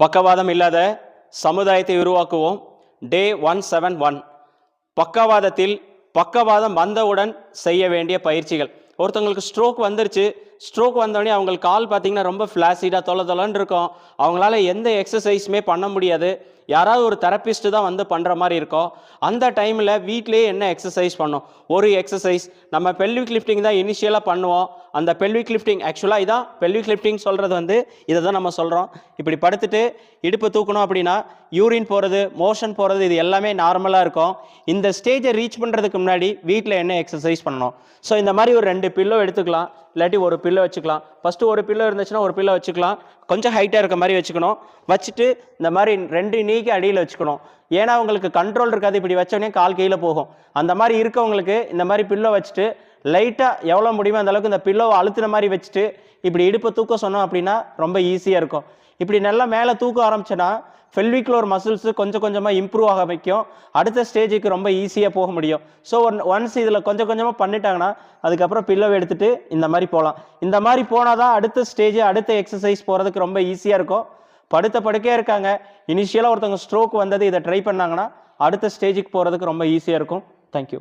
பக்கவாதம் இல்லாத சமுதாயத்தை உருவாக்குவோம். டே ஒன் செவன் ஒன் பக்கவாதத்தில் பக்கவாதம் வந்தவுடன் செய்ய வேண்டிய பயிற்சிகள். ஒருத்தவங்களுக்கு ஸ்ட்ரோக் வந்துருச்சு. ஸ்ட்ரோக் வந்தோடனே அவங்களுக்கு கால் பார்த்தீங்கன்னா ரொம்ப ஃப்ளாசிடாக தொலை தொலைன்னு இருக்கும். அவங்களால எந்த எக்ஸசைஸுமே பண்ண முடியாது. யாராவது ஒரு தெரப்பிஸ்ட்டு தான் வந்து பண்ணுற மாதிரி இருக்கும். அந்த டைமில் வீட்டிலேயே என்ன எக்ஸசைஸ் பண்ணோம்? ஒரு எக்ஸசைஸ் நம்ம பெல்விக் லிஃப்டிங் தான் இனிஷியலாக பண்ணுவோம். அந்த பெல்விக் லிஃப்டிங் ஆக்சுவலாக இதான் பெல்விக் லிஃப்டிங் சொல்கிறது வந்து இதை தான் நம்ம சொல்கிறோம் இப்படி படுத்துட்டு இடுப்பு தூக்கணும் அப்படின்னா யூரின் போகிறது மோஷன் போகிறது இது எல்லாமே நார்மலாக இருக்கும். இந்த ஸ்டேஜை ரீச் பண்ணுறதுக்கு முன்னாடி வீட்டில் என்ன எக்ஸசைஸ் பண்ணணும்? ஸோ இந்த மாதிரி ஒரு ரெண்டு பில்லோ எடுத்துக்கலாம். இல்லாட்டி ஒரு பில்லோ வச்சுக்கலாம். ஃபஸ்ட்டு ஒரு பில்லோ இருந்துச்சுன்னா ஒரு பில்லோ வச்சுக்கலாம். கொஞ்சம் ஹைட்டாக இருக்க மாதிரி வச்சுக்கணும். வச்சுட்டு இந்த மாதிரி ரெண்டு நீக்கு அடியில் வச்சுக்கணும். ஏன்னா உங்களுக்கு கண்ட்ரோல் இருக்காது. இப்படி வச்சோடனே கால் கீழே போகும். அந்த மாதிரி இருக்கவங்களுக்கு இந்த மாதிரி பில்லோ வச்சுட்டு லைட்டாக எவ்வளோ முடியுமோ அந்தளவுக்கு இந்த பில்லோவை அழுத்தின மாதிரி வச்சுட்டு இப்படி இடுப்பை தூக்க சொன்னோம் அப்படின்னா ரொம்ப ஈஸியாக இருக்கும். இப்படி நல்லா மேலே தூக்க ஆரம்பிச்சோன்னா ஃபெல்விக்ளோர் மசில்ஸு கொஞ்சம் கொஞ்சமாக இம்ப்ரூவ் ஆக வைக்கும். அடுத்த ஸ்டேஜுக்கு ரொம்ப ஈஸியாக போக முடியும். ஸோ ஒன் ஒன்ஸ் இதில் கொஞ்சம் கொஞ்சமாக பண்ணிட்டாங்கன்னா அதுக்கப்புறம் பில்லோவை எடுத்துகிட்டு இந்த மாதிரி போகலாம் இந்த மாதிரி போனால் தான் அடுத்த ஸ்டேஜ் அடுத்த எக்ஸசைஸ் போகிறதுக்கு ரொம்ப ஈஸியாக இருக்கும். படுத்த படுக்கையாக இருக்காங்க. இனிஷியலாக ஒருத்தவங்க ஸ்ட்ரோக் வந்தது இதை ட்ரை பண்ணாங்கன்னா அடுத்த ஸ்டேஜுக்கு போகிறதுக்கு ரொம்ப ஈஸியாக இருக்கும். தேங்க்யூ